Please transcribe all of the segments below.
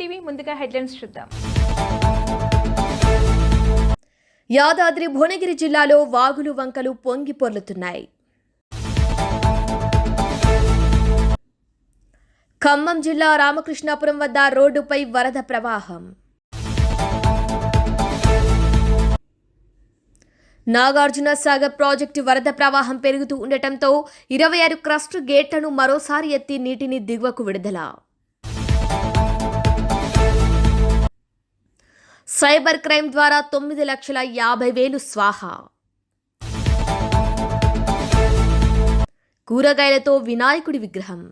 TV ముందుగా headlines చూద్దాం. యాదాద్రి భువనగిరి జిల్లాలో వాగులు వంకలు పొంగి పొర్లుతున్నాయి. ఖమ్మం జిల్లా రామకృష్ణాపురం వద్ద రోడ్డుపై వరద ప్రవాహం. నాగార్జున సాగర్ ప్రాజెక్టు వరద ప్రవాహం పెరుగుతూ ఉండటంతో ఇరవై ఆరు క్రస్ట్ గేట్లను మరోసారి ఎత్తి నీటిని దిగువకు విడుదల. సైబర్ క్రైమ్ ద్వారా తొమ్మిది లక్షల యాభై వేలు స్వాహా. కూరగాయలతో వినాయకుడి విగ్రహం.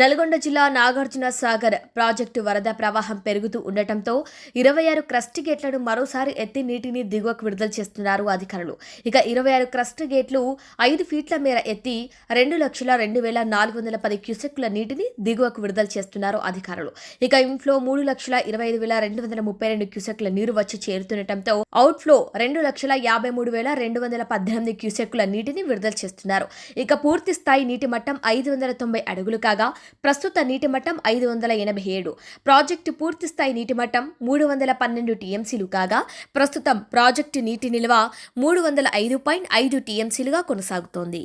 నల్గొండ జిల్లా నాగార్జున సాగర్ ప్రాజెక్టు వరద ప్రవాహం పెరుగుతూ ఉండటంతో ఇరవై ఆరు క్రస్ట్ గేట్లను మరోసారి ఎత్తి నీటిని దిగువకు విడుదల చేస్తున్నారు అధికారులు. ఇక ఇరవై ఆరు క్రస్ట్ గేట్లు ఐదు ఫీట్ల మేర ఎత్తి రెండు లక్షల రెండు వేల నాలుగు వందల పది క్యూసెక్కుల నీటిని దిగువకు విడుదల చేస్తున్నారు అధికారులు. ఇక ఇన్ఫ్లో మూడు లక్షల ఇరవై ఐదు వేల రెండు వందల ముప్పై రెండు క్యూసెక్ల నీరు వచ్చి చేరుతుండటంతో అవుట్ఫ్లో రెండు లక్షల యాభై మూడు వేల రెండు వందల పద్దెనిమిది క్యూసెక్కుల నీటిని విడుదల చేస్తున్నారు. ఇక పూర్తి స్థాయి నీటి మట్టం ఐదు వందల తొంభై అడుగులు కాగా ప్రస్తుత నీటి మట్టం ఐదు వందల ఎనభై ఏడు. ప్రాజెక్టు పూర్తి స్థాయి నీటి మట్టం మూడు వందల పన్నెండు టీఎంసీలు కాగా ప్రస్తుతం ప్రాజెక్టు నీటి నిల్వ మూడు వందల ఐదు పాయింట్ ఐదు టీఎంసీలుగా కొనసాగుతోంది.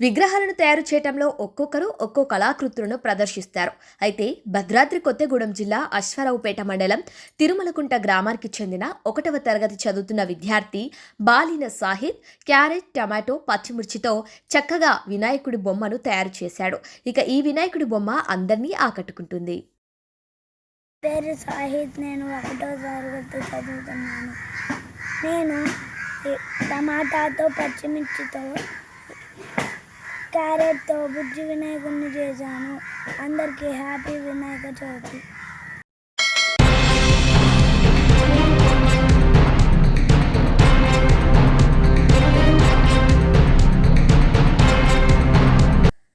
విగ్రహాలను తయారు చేయటంలో ఒక్కొక్కరు ఒక్కో కళాకృతులను ప్రదర్శిస్తారు. అయితే భద్రాద్రి కొత్తగూడెం జిల్లా అశ్వారావుపేట మండలం తిరుమలకుంట గ్రామానికి చెందిన ఒకటవ తరగతి చదువుతున్న విద్యార్థి బాలిన సాహిద్ క్యారెట్ టమాటో పచ్చిమిర్చితో చక్కగా వినాయకుడి బొమ్మను తయారు చేశాడు. ఇక ఈ వినాయకుడి బొమ్మ అందరినీ ఆకట్టుకుంటుంది. పేరు సాహిద్ నేను ఒకటో తరగతి చదువుతున్నాను. నేను టమాటాతో పచ్చిమిర్చితో క్యారెట్తో బుజ్జి వినాయకుడిని చేశాను. అందరికీ హ్యాపీ వినాయక చవితి.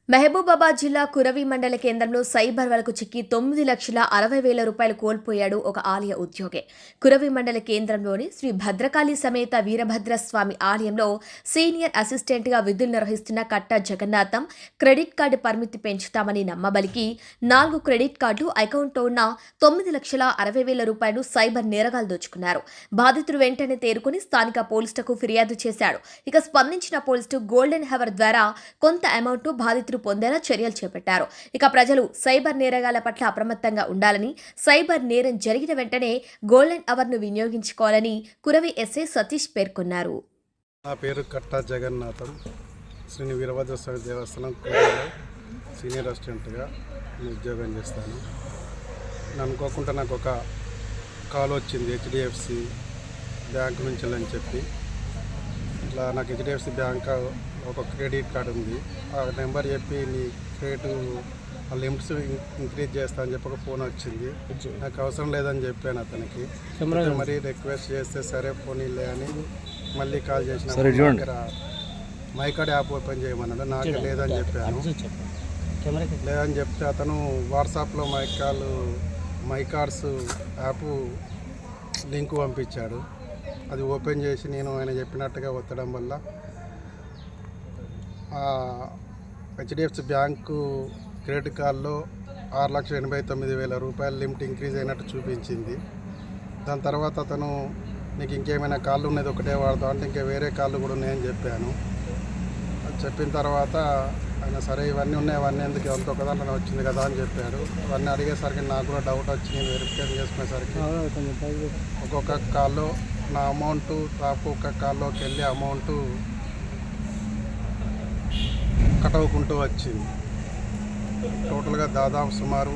మహబూబాబాద్ జిల్లా కురవి మండల కేంద్రంలో సైబర్ వలకు చిక్కి తొమ్మిది లక్షల అరవై వేల రూపాయలు కోల్పోయాడు ఒక ఆలయ ఉద్యోగి. కురవి మండల కేంద్రంలోని శ్రీ భద్రకాళి సమేత వీరభద్ర స్వామి ఆలయంలో సీనియర్ అసిస్టెంట్గా విధులు నిర్వహిస్తున్న కట్ట జగన్నాథం క్రెడిట్ కార్డు పరిమితి పెంచుతామని నమ్మబలికి నాలుగు క్రెడిట్ కార్డులు అకౌంట్లో ఉన్న తొమ్మిది లక్షల అరవై వేల రూపాయలు సైబర్ నేరగాలు దోచుకున్నారు. బాధితుడు వెంటనే తేరుకుని స్థానిక పోలీసులకు ఫిర్యాదు చేశాడు. ఇక స్పందించిన పోలీసులు గోల్డెన్ హవర్ ద్వారా కొంత అమౌంట్ బాధితుడు పొందేలా చర్యలు చేపట్టారు. ఇక ప్రజలు సైబర్ నేరగాల పట్ల అప్రమత్తంగా ఉండాలని సైబర్ నేరం జరిగిన వెంటనే గోల్డెన్ అవర్ను వినియోగించుకోవాలని కురవి ఎస్ఏ సతీష్ పేర్కొన్నారు. నా పేరు కట్టా జగన్నాథం. శ్రీ వీరభద్ర స్వామి దేవస్థానం సీనియర్ అసిస్టెంట్గా ఉద్యోగం చేస్తాను. అనుకోకుండా నాకు ఒక కాల్ వచ్చింది హెచ్డిఎఫ్సి బ్యాంక్ నుంచి అని చెప్పి. ఇట్లా నాకు హెచ్డిఎఫ్సి బ్యాంక్ ఒక క్రెడిట్ కార్డు ఉంది. ఆ నెంబర్ చెప్పి నీ క్రెడిట్ ఆ లిమిట్స్ ఇంక్రీజ్ చేస్తా అని చెప్పి ఒక ఫోన్ వచ్చింది. నాకు అవసరం లేదని చెప్పాను అతనికి. మరి రిక్వెస్ట్ చేస్తే సరే ఫోన్ ఇల్లే అని మళ్ళీ కాల్ చేసిన దగ్గర మైకాడ్ యాప్ ఓపెన్ చేయమన్నాడు. నాకు లేదని చెప్పాను. లేదని చెప్తే అతను వాట్సాప్లో మైకాల్ మైకార్డ్స్ యాప్ లింక్ పంపించాడు. అది ఓపెన్ చేసి నేను ఆయన చెప్పినట్టుగా ఒత్తడం వల్ల హెచ్డిఎఫ్సి బ్యాంకు క్రెడిట్ కార్డులో ఆరు లక్షల ఎనభై తొమ్మిది వేల రూపాయల లిమిట్ ఇంక్రీజ్ అయినట్టు చూపించింది. దాని తర్వాత అతను నీకు ఇంకేమైనా కాళ్ళు ఉన్నది ఒకటే వాడతావు అంటే ఇంకా వేరే కాళ్ళు కూడా ఉన్నాయని చెప్పాను. అది చెప్పిన తర్వాత ఆయన సరే ఇవన్నీ ఉన్నాయి అవన్నీ ఎందుకు? ఎంత ఒక దాంట్లో వచ్చింది కదా అని చెప్పాడు. అవన్నీ అడిగేసరికి నాకు కూడా డౌట్ వచ్చి నేను వెరిఫికేషన్ చేసుకునేసరికి. ఒక్కొక్క కాల్లో నా అమౌంట్ ఒక్కొక్క కాల్లోకి వెళ్ళి అమౌంట్ కట్ అవ్వకుంటూ వచ్చింది. టోటల్గా దాదాపు సుమారు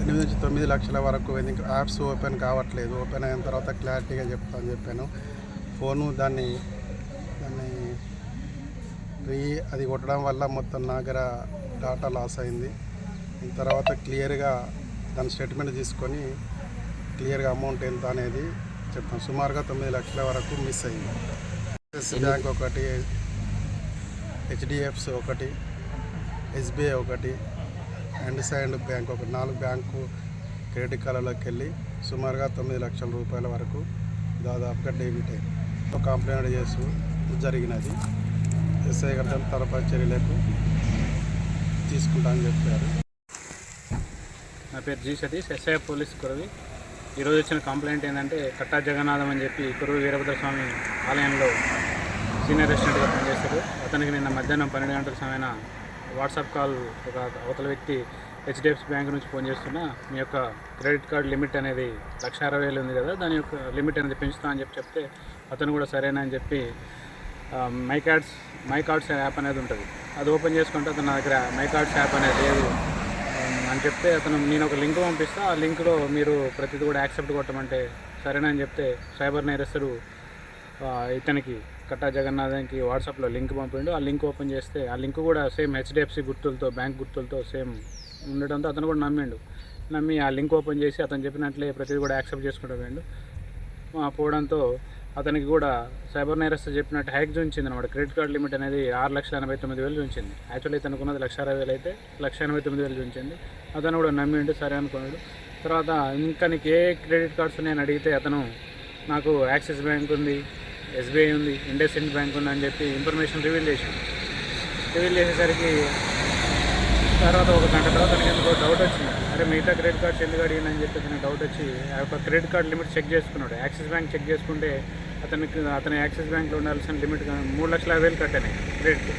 ఎనిమిది నుంచి తొమ్మిది లక్షల వరకు ఎందుకు యాప్స్ ఓపెన్ కావట్లేదు. ఓపెన్ అయిన తర్వాత క్లారిటీగా చెప్తాను చెప్పాను. ఫోను దాన్ని దాన్ని రీ అది కొట్టడం వల్ల మొత్తం నా దగ్గర డాటా లాస్ అయింది. తర్వాత క్లియర్గా దాని స్టేట్మెంట్ తీసుకొని క్లియర్గా అమౌంట్ ఎంత అనేది చెప్తాను. సుమారుగా తొమ్మిది లక్షల వరకు మిస్ అయ్యింది ఎస్ బ్యాంక్ ఒకటి హెచ్డిఎఫ్సి ఒకటి ఎస్బీఐ ఒకటి అండ్ సైండ్ బ్యాంక్ ఒకటి. నాలుగు బ్యాంకు క్రెడిట్ కార్డులోకి వెళ్ళి సుమారుగా తొమ్మిది లక్షల రూపాయల వరకు దాదాపుగా డెబిట్ అయింది. కంప్లైంట్ చేస్తూ జరిగినది. ఎస్ఐ గారి తరఫు చర్యలకు తీసుకుంటామని చెప్పారు. నా పేరు G Satish SI police Kuravi. ఈరోజు వచ్చిన కంప్లైంట్ ఏంటంటే కట్టా జగన్నాథం అని చెప్పి కురవి వీరభద్ర స్వామి ఆలయంలో సీనియర్ రెసిడెంట్గా పనిచేస్తారు అతనికి నిన్న మధ్యాహ్నం పన్నెండు గంటల సమయన వాట్సాప్ కాల్ ఒక అవతల వ్యక్తి హెచ్డిఎఫ్సి బ్యాంక్ నుంచి ఫోన్ చేస్తున్నా మీ యొక్క క్రెడిట్ కార్డ్ లిమిట్ అనేది లక్ష అరవై వేలు ఉంది కదా దాని యొక్క లిమిట్ అనేది పెంచుతా అని చెప్పి చెప్తే అతను కూడా సరేనా అని చెప్పి my cards my cards app అనేది ఉంటుంది. అది ఓపెన్ చేసుకుంటే అతను నా దగ్గర మై కార్డ్స్ యాప్ అనేది లేదు అని చెప్తే అతను నేను ఒక లింక్ పంపిస్తా ఆ లింక్లో మీరు ప్రతిదీ కూడా యాక్సెప్ట్ కొట్టమంటే సరేనా అని చెప్తే సైబర్ నేరస్తుడు ఇతనికి కట్టా జగన్నాథానికి వాట్సాప్లో లింక్ పంపిండు. ఆ లింక్ ఓపెన్ చేస్తే ఆ లింక్ కూడా సేమ్ హెచ్డిఎఫ్సి గుర్తులతో బ్యాంక్ గుర్తులతో సేమ్ ఉండడంతో అతను కూడా నమ్మిండు. నమ్మి ఆ లింక్ ఓపెన్ చేసి అతను చెప్పినట్లే ప్రతిదీ కూడా యాక్సెప్ట్ చేసుకుంటూ పోయిండు. పోవడంతో అతనికి కూడా సైబర్ నేరస్తు చెప్పినట్టు హ్యాక్ చూపించింది అనమాట క్రెడిట్ కార్డ్ లిమిట్ అనేది ఆరు లక్షల ఎనభై తొమ్మిది వేలు చూపించింది. యాక్చువల్లీ ఇతనికి ఉన్నది లక్ష అరవై వేలు అయితే లక్ష ఎనభై తొమ్మిది వేలు చూపించింది. అతను కూడా నమ్మిండు సరే అనుకున్నాడు. తర్వాత ఇంకా నీకు ఏ క్రెడిట్ కార్డ్స్ నేను అడిగితే అతను నాకు యాక్సిస్ బ్యాంక్ ఉంది ఎస్బీఐ ఉంది ఇండస్ ఇండ్ బ్యాంక్ ఉంది అని చెప్పి ఇన్ఫర్మేషన్ రివీల్ చేశాను రివీల్ చేసేసరికి తర్వాత ఒక గంట తర్వాత నాకు ఎందుకో డౌట్ వచ్చింది. అరే మిగతా క్రెడిట్ కార్డ్స్ ఎందుకు అడిగిందని చెప్పి నాకు డౌట్ వచ్చి ఆ యొక్క క్రెడిట్ కార్డ్ లిమిట్ చెక్ చేసుకున్నాడు. యాక్సిస్ బ్యాంక్ చెక్ చేసుకుంటే అతనికి అతని యాక్సిస్ బ్యాంక్లో ఉండాల్సిన లిమిట్ మూడు లక్షల యాభై వేలు కట్టాను క్రెడిట్.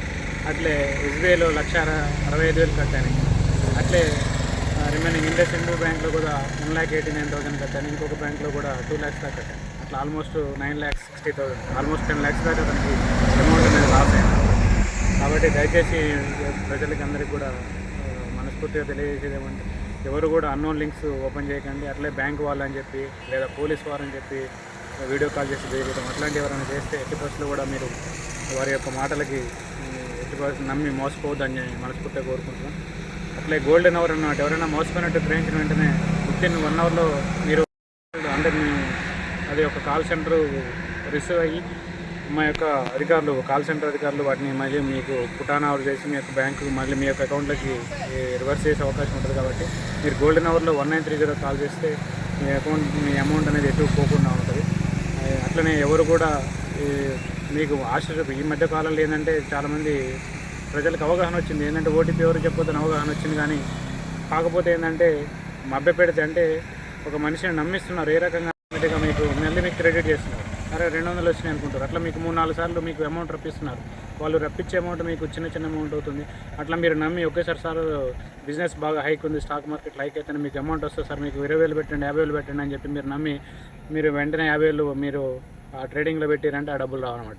అట్లే ఎస్బీఐలో లక్ష అరవై ఐదు వేలు కట్టాను అట్లే రిమైనింగ్ ఇండస్ ఇండ్ బ్యాంక్లో కూడా one lakh eighty nine thousand కట్టాను ఇంకొక బ్యాంక్లో కూడా టూ ల్యాక్స్ దాకా కట్టాను అట్లా almost nine lakhs sixty thousand almost ten lakhs దాకా దానికి అమౌంట్ అనేది లాస్ అయింది. కాబట్టి దయచేసి ప్రజలకి అందరికీ కూడా మనస్ఫూర్తిగా తెలియజేసేది ఏమంటే ఎవరు కూడా అన్నోన్ లింక్స్ ఓపెన్ చేయకండి. అట్లే బ్యాంక్ వాళ్ళు అని చెప్పి లేదా పోలీస్ వారు అని చెప్పి వీడియో కాల్ చేసి చేయడం అట్లాంటివి ఎవరైనా చేస్తే ఎట్టి పరిస్థితులు కూడా మీరు వారి యొక్క మాటలకి ఎట్టి పరిస్థితులు నమ్మి మోసపోవద్దని మనస్ఫూర్తిగా కోరుకుంటున్నాం. అట్లే గోల్డెన్ అవర్ అన్నమాట. ఎవరైనా మోసపోయినట్టు గ్రహించిన వెంటనే విత్ వన్ అవర్లో మీరు అందరినీ అది ఒక కాల్ సెంటర్ రిసీవ్ అయ్యి మా యొక్క అధికారులు కాల్ సెంటర్ అధికారులు వాటిని మళ్ళీ మీకు పుటానావర్ చేసి మీ యొక్క బ్యాంకు మళ్ళీ మీ యొక్క అకౌంట్లోకి రివర్స్ చేసే అవకాశం ఉంటుంది కాబట్టి మీరు గోల్డెన్ అవర్లో one nine three zero call చేస్తే మీ అకౌంట్ మీ అమౌంట్ అనేది ఎటు పోకుండా ఉంటుంది. అట్లనే ఎవరు కూడా ఈ, మీకు ఆశ ఈ మధ్య కాలంలో ఏంటంటే చాలామంది ప్రజలకు అవగాహన వచ్చింది. ఏంటంటే ఓటీపీ ఎవరు చెప్పొద్దని అవగాహన వచ్చింది కానీ కాకపోతే ఏంటంటే మభ్య పెడితే అంటే ఒక మనిషిని నమ్మిస్తున్నారు. ఏ రకంగా ఆటోమేటిక్గా మీకు మళ్ళీ మీకు క్రెడిట్ చేస్తున్నారు. అరే రెండు వందలు వచ్చినాయి అనుకుంటారు. అట్లా మీకు మూడు నాలుగు సార్లు మీకు అమౌంట్ రప్పిస్తున్నారు. వాళ్ళు రప్పించే అమౌంట్ మీకు చిన్న చిన్న అమౌంట్ అవుతుంది. అట్లా మీరు నమ్మి ఒకేసారి సార్ బిజినెస్ బాగా హైక్ ఉంది స్టాక్ మార్కెట్ హైక్ అయితే మీకు అమౌంట్ వస్తుంది సార్ మీకు ఇరవై వేలు పెట్టండి యాభై వేలు పెట్టండి అని చెప్పి మీరు నమ్మి మీరు వెంటనే యాభై వేలు మీరు ఆ ట్రేడింగ్లో పెట్టారంటే ఆ డబ్బులు రావన్నమాట.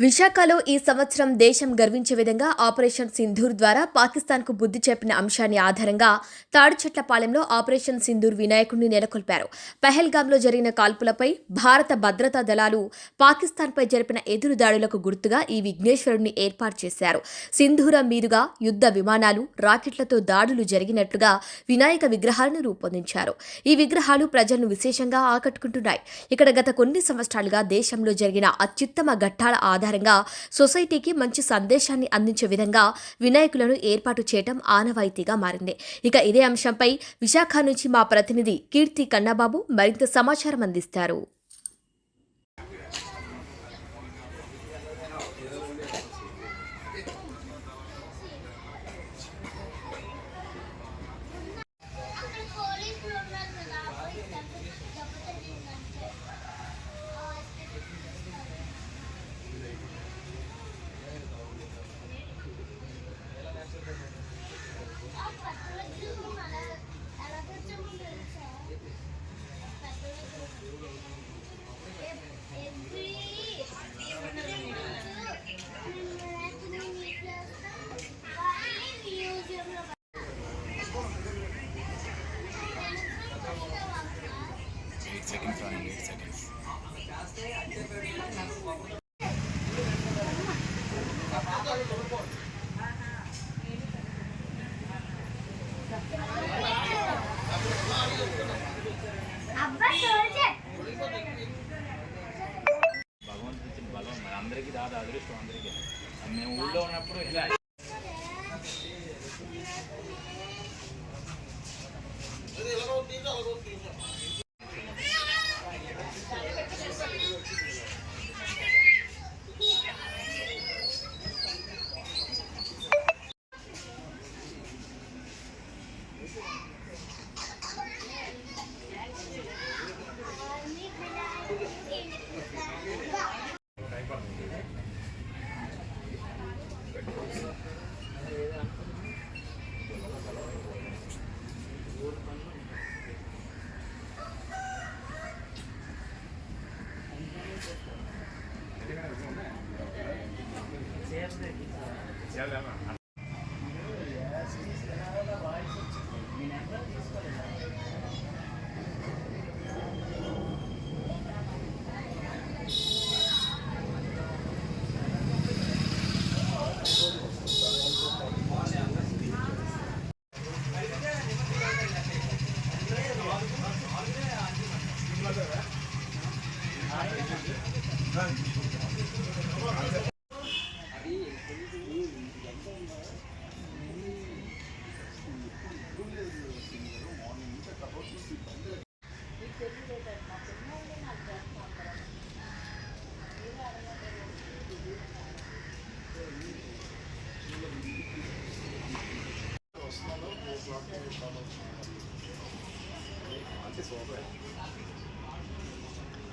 విశాఖలో ఈ సంవత్సరం దేశం గర్వించే విధంగా ఆపరేషన్ సింధూర్ ద్వారా పాకిస్తాన్కు బుద్ధి చెప్పిన అంశాన్ని ఆధారంగా తాడుచెట్లపాలెంలో ఆపరేషన్ సింధూర్ వినాయకుడిని నెలకొల్పారు. పహల్గాంలో జరిగిన కాల్పులపై భారత భద్రతా దళాలు పాకిస్తాన్పై జరిపిన ఎదురు దాడులకు గుర్తుగా ఈ విఘ్నేశ్వరుడిని ఏర్పాటు చేశారు. సింధూరం మీదుగా యుద్ధ విమానాలు రాకెట్లతో దాడులు జరిగినట్లుగా వినాయక విగ్రహాలను రూపొందించారు. ఈ విగ్రహాలు ప్రజలను విశేషంగా ఆకట్టుకుంటున్నాయి. ఇక్కడ గత కొన్ని సంవత్సరాలుగా దేశంలో జరిగిన అత్యుత్తమ ఘట్టాల ఆధారంగా సొసైటీకి మంచి సందేశాన్ని అందించే విధంగా వినాయకులను ఏర్పాటు చేయడం ఆనవాయితీగా మారింది. ఇక ఇదే అంశంపై విశాఖ నుంచి మా ప్రతినిధి కీర్తి కన్నాబాబు మరింత సమాచారం అందిస్తారు.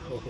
Oh.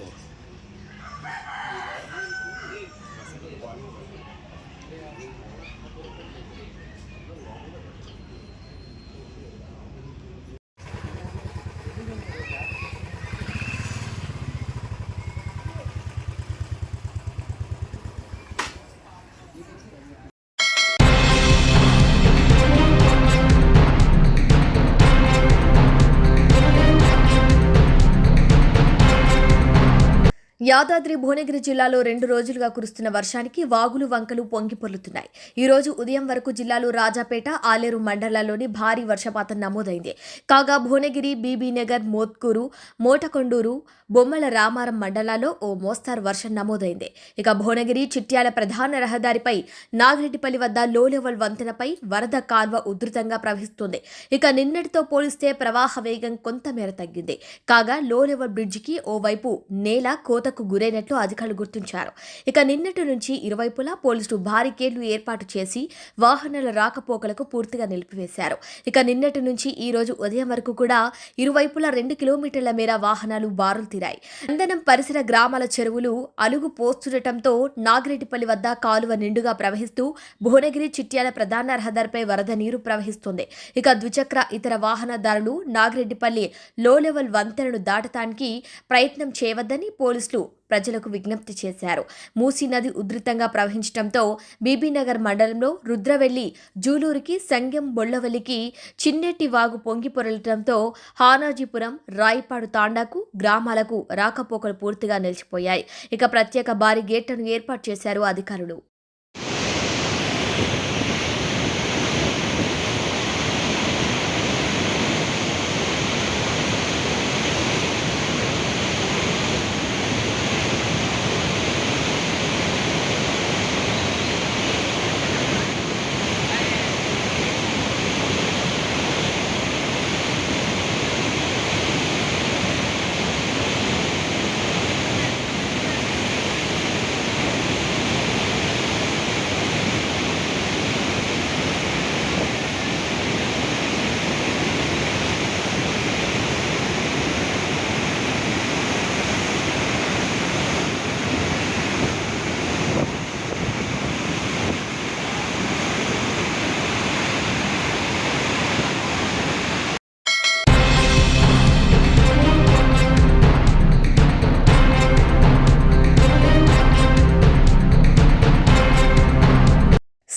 యాదాద్రి భువనగిరి జిల్లాలో రెండు రోజులుగా కురుస్తున్న వర్షానికి వాగులు వంకలు పొంగి పొర్లుతున్నాయి. ఈ రోజు ఉదయం వరకు జిల్లాలో రాజాపేట ఆలేరు మండలాల్లోని భారీ వర్షపాతం నమోదైంది. కాగా భువనగిరి బీబీనగర్ మోత్కూరు మోటకొండూరు బొమ్మల రామారం మండలాల్లో ఓ మోస్తారు వర్షం నమోదైంది. ఇక భువనగిరి చిట్యాల ప్రధాన రహదారిపై నాగిరెడ్డిపల్లి వద్ద లో లెవెల్ వంతెనపై వరద కాల్వ ఉధృతంగా ప్రవహిస్తుంది. ఇక నిన్నటితో పోలిస్తే ప్రవాహ వేగం కొంతమేర తగ్గింది. కాగా లో లెవెల్ బ్రిడ్జికి ఓవైపు నేల కోతకు గురైనట్లు అధికారులు గుర్తించారు. ఇక నిన్నటి నుంచి ఇరువైపులా పోలీసులు బారికేడ్లు ఏర్పాటు చేసి వాహనాల రాకపోకలకు పూర్తిగా నిలిపివేశారు. ఇక నిన్నటి నుంచి ఈ రోజు ఉదయం వరకు కూడా ఇరువైపులా రెండు కిలోమీటర్ల మేర వాహనాలు బారులు తీరాయి. నందనం పరిసర గ్రామాల చెరువులు అలుగు పోస్తుండటంతో నాగిరెడ్డిపల్లి వద్ద కాలువ నిండుగా ప్రవహిస్తూ భువనగిరి చిట్యాల ప్రధాన రహదారిపై వరద నీరు ప్రవహిస్తుంది. ఇక ద్విచక్ర ఇతర వాహనదారులు నాగిరెడ్డిపల్లి లో లెవెల్ వంతెనను దాటటానికి ప్రయత్నం చేయవద్దని పోలీసులు ప్రజలకు విజ్ఞప్తి చేశారు. మూసీ నది ఉధృతంగా ప్రవహించడంతో బీబీనగర్ మండలంలో రుద్రవెల్లి జూలూరుకి సంగెం బొళ్ళవల్లికి చిన్నెట్టి వాగు పొంగి పొరలటంతో హానాజీపురం రాయపాడు తాండాకు గ్రామాలకు రాకపోకలు పూర్తిగా నిలిచిపోయాయి. ఇక ప్రత్యేక భారీ గేట్లను ఏర్పాటు చేశారు అధికారులు.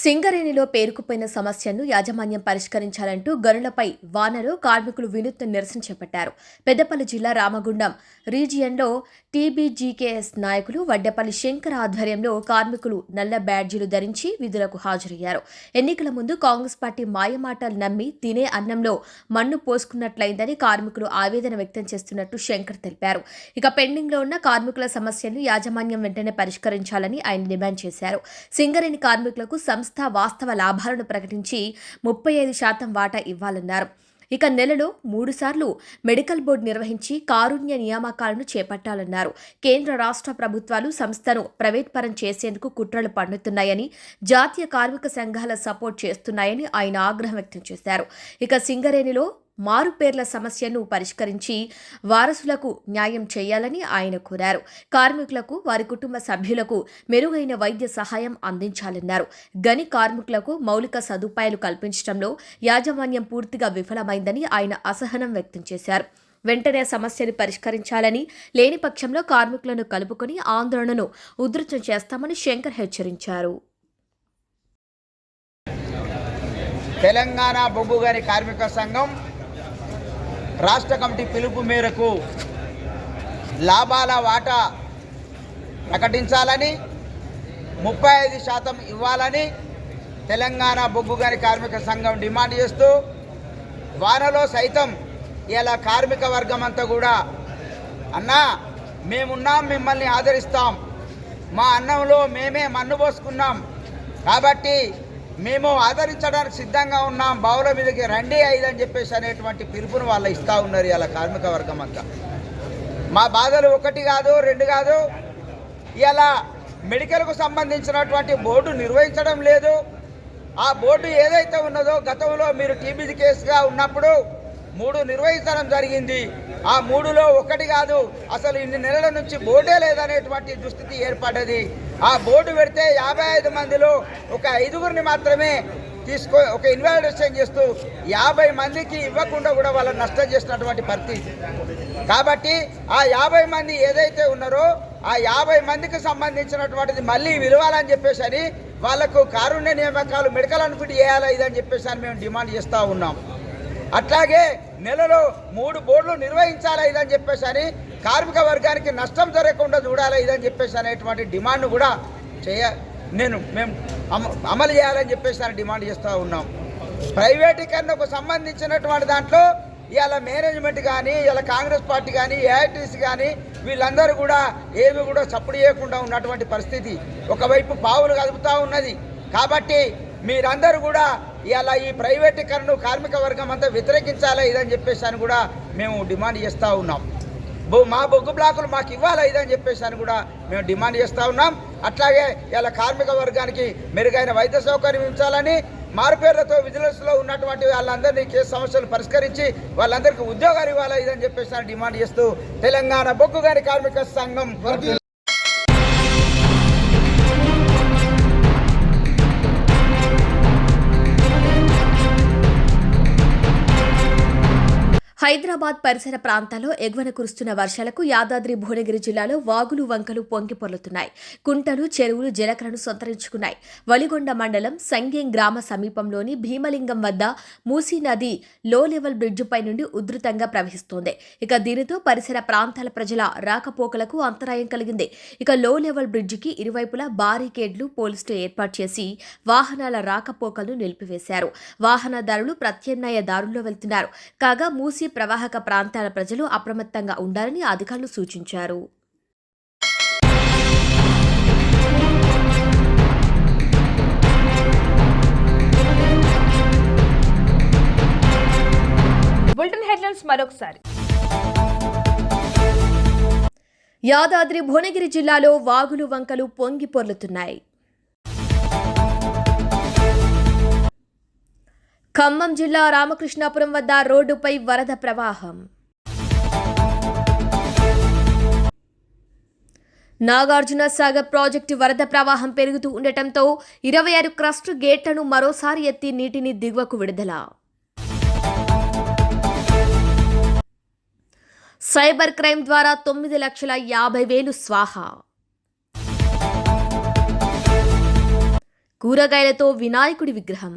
సింగరేణిలో పేరుకుపోయిన సమస్యను యాజమాన్యం పరిష్కరించాలంటూ గనులపై వానలో కార్మికులు వినూత్న నిరసన చేపట్టారు. పెద్దపల్లి జిల్లా రామగుండం రీజియన్లో టీబీజీకేఎస్ నాయకులు వడ్డపల్లి శంకర్ ఆధ్వర్యంలో కార్మికులు నల్ల బ్యాడ్జీలు ధరించి విధులకు హాజరయ్యారు. ఎన్నికల ముందు కాంగ్రెస్ పార్టీ మాయమాటలు నమ్మి తినే అన్నంలో మన్ను పోసుకున్నట్లయిందని కార్మికులు ఆవేదన వ్యక్తం చేస్తున్నట్టు శంకర్ తెలిపారు. ఇక పెండింగ్లో ఉన్న కార్మికుల సమస్యలను యాజమాన్యం వెంటనే పరిష్కరించాలని ఆయన డిమాండ్ చేశారు. సింగరేణి కార్మికులకు సంస్థ వాస్తవ లాభాలను ప్రకటించి ముప్పై ఐదు శాతం వాటా ఇవ్వాలన్నారు. ఇక నెలలో మూడుసార్లు మెడికల్ బోర్డు నిర్వహించి కారుణ్య నియామకాలను చేపట్టాలన్నారు. కేంద్ర రాష్ట్ర ప్రభుత్వాలు సంస్థను ప్రైవేట్ పరం చేసేందుకు కుట్రలు పన్నుతున్నాయని జాతీయ కార్మిక సంఘాల సపోర్ట్ చేస్తున్నాయని ఆయన ఆగ్రహం వ్యక్తం చేశారు. ఇక సింగరేణిలో మారుపేర్ల సమస్యను పరిష్కరించి వారసులకు న్యాయం చేయాలని ఆయన కోరారు. కార్మికులకు వారి కుటుంబ సభ్యులకు మెరుగైన వైద్య సహాయం అందించాలన్నారు. గని కార్మికులకు మౌలిక సదుపాయాలు కల్పించడంలో యాజమాన్యం పూర్తిగా విఫలమైందని ఆయన అసహనం వ్యక్తం చేశారు. వెంటనే సమస్యను పరిష్కరించాలని లేని పక్షంలో కార్మికులను కలుపుకొని ఆందోళనను ఉధృతం చేస్తామని శంకర్ హెచ్చరించారు. తెలంగాణ బొగ్గుగారి కార్మిక సంఘం రాష్ట్ర కమిటీ పిలుపు మేరకు లాభాల వాటా ప్రకటించాలని ముప్పై ఐదు శాతం ఇవ్వాలని తెలంగాణ బొగ్గుగారి కార్మిక సంఘం డిమాండ్ చేస్తూ వానలో సైతం ఇలా కార్మిక వర్గం అంతా కూడా అన్నా మేమున్నాం మిమ్మల్ని ఆదరిస్తాం. మా అన్నంలో మేమే మన్ను పోసుకున్నాం. కాబట్టి మేము ఆదరించడానికి సిద్ధంగా ఉన్నాం. బావుల మీదకి రండి ఐదు అని చెప్పేసి అనేటువంటి పిలుపును వాళ్ళు ఇస్తూ ఉన్నారు ఇలా కార్మిక వర్గం అంతా. మా బాధలు ఒకటి కాదు రెండు కాదు. ఇలా మెడికల్కు సంబంధించినటువంటి బోర్డు నిర్వహించడం లేదు. ఆ బోర్డు ఏదైతే ఉన్నదో గతంలో మీరు టీబీ కేసుగా ఉన్నప్పుడు మూడు నిర్వహించడం జరిగింది. ఆ మూడులో ఒకటి కాదు. అసలు ఇన్ని నెలల నుంచి బోర్డే లేదనేటువంటి దుస్థితి ఏర్పడ్డది. ఆ బోర్డు పెడితే యాభై ఐదు మందిలో ఒక ఐదుగురిని మాత్రమే తీసుకో ఒక ఇన్వాల్యుయేషన్ చేస్తూ యాభై మందికి ఇవ్వకుండా కూడా వాళ్ళని నష్టం చేసినటువంటి పరిస్థితి. కాబట్టి ఆ యాభై మంది ఏదైతే ఉన్నారో ఆ యాభై మందికి సంబంధించినటువంటిది మళ్ళీ విలువాలని చెప్పేసి అని వాళ్ళకు కారుణ్య నియామకాలు మెడికల్ అన్ఫిట్ చేయాలా ఇదని చెప్పేసి అని మేము డిమాండ్ చేస్తూ ఉన్నాం. అట్లాగే నెలలో మూడు బోర్డులు నిర్వహించాలా ఇదని చెప్పేసి అని కార్మిక వర్గానికి నష్టం జరగకుండా చూడాలి ఇదని చెప్పేసి అనేటువంటి డిమాండ్ కూడా చేయ నేను మేము అమ- అమలు చేయాలని చెప్పేసి అని డిమాండ్ చేస్తూ ఉన్నాం. ప్రైవేటీకరణకు సంబంధించినటువంటి దాంట్లో ఇవాళ మేనేజ్మెంట్ కానీ ఇలా కాంగ్రెస్ పార్టీ కానీ ఏఐటీసీ కానీ వీళ్ళందరూ కూడా ఏమి కూడా సపోర్ట్ చేయకుండా ఉన్నటువంటి పరిస్థితి ఒకవైపు పావులు కదుపుతూ ఉన్నది. కాబట్టి మీరందరూ కూడా ఇవాళ ఈ ప్రైవేటీకరణను కార్మిక వర్గం అంతా వ్యతిరేకించాలి ఇదని చెప్పేసి అని కూడా మేము డిమాండ్ చేస్తూ ఉన్నాం. మా బొగ్గు బ్లాకులు మాకు ఇవ్వాలి ఇదని చెప్పేసి అని కూడా మేము డిమాండ్ చేస్తూ ఉన్నాం. అట్లాగే ఇలా కార్మిక వర్గానికి మెరుగైన వైద్య సౌకర్యం ఉంచాలని మారుపేర్లతో విజిలెన్స్లో ఉన్నటువంటి వాళ్ళందరినీ కేసు సమస్యలు పరిష్కరించి వాళ్ళందరికీ ఉద్యోగాలు ఇవ్వాలి ఇదని చెప్పేసి డిమాండ్ చేస్తూ తెలంగాణ బొగ్గు గారి కార్మిక సంఘం హైదరాబాద్ పరిసర ప్రాంతాల్లో ఎగువన కురుస్తున్న వర్షాలకు యాదాద్రి భువనగిరి జిల్లాలో వాగులు వంకలు పొంగి పొర్లుతున్నాయి. కుంటలు చెరువులు జలకలను సంతరించుకున్నాయి. వలిగొండ మండలం సంగేం గ్రామ సమీపంలోని భీమలింగం వద్ద మూసీ నది లో లెవెల్ బ్రిడ్జిపై నుండి ఉధృతంగా ప్రవహిస్తోంది. ఇక దీనితో పరిసర ప్రాంతాల ప్రజల రాకపోకలకు అంతరాయం కలిగింది. ఇక లో లెవెల్ బ్రిడ్జికి ఇరువైపులా బారికేడ్లు పోలీసులు ఏర్పాటు చేసి వాహనాల రాకపోకలను నిలిపివేశారు. వాహనదారులు ప్రత్యామ్నాయ దారుల్లో వెళ్తున్నారు. కాగా మూసీ ప్రవాహక ప్రాంతాల ప్రజలు అప్రమత్తంగా ఉండాలని అధికారులు సూచించారు. బులెటిన్ హెడ్లైన్స్ మరొకసారి. యాదాద్రి భువనగిరి జిల్లాలో వాగులు వంకలు పొంగి పొర్లుతున్నాయి. ఖమ్మం జిల్లా రామకృష్ణాపురం వద్ద రోడ్డుపై వరద ప్రవాహం. నాగార్జున సాగర్ ప్రాజెక్టు వరద ప్రవాహం పెరుగుతూ ఉండటంతో ఇరవై ఆరు క్రస్ట్ గేట్లను మరోసారి ఎత్తి నీటిని దిగువకు విడుదల. సైబర్ క్రైమ్ ద్వారా తొమ్మిది లక్షల యాభై వేలు స్వాహా. కూరగాయలతో వినాయకుడి విగ్రహం.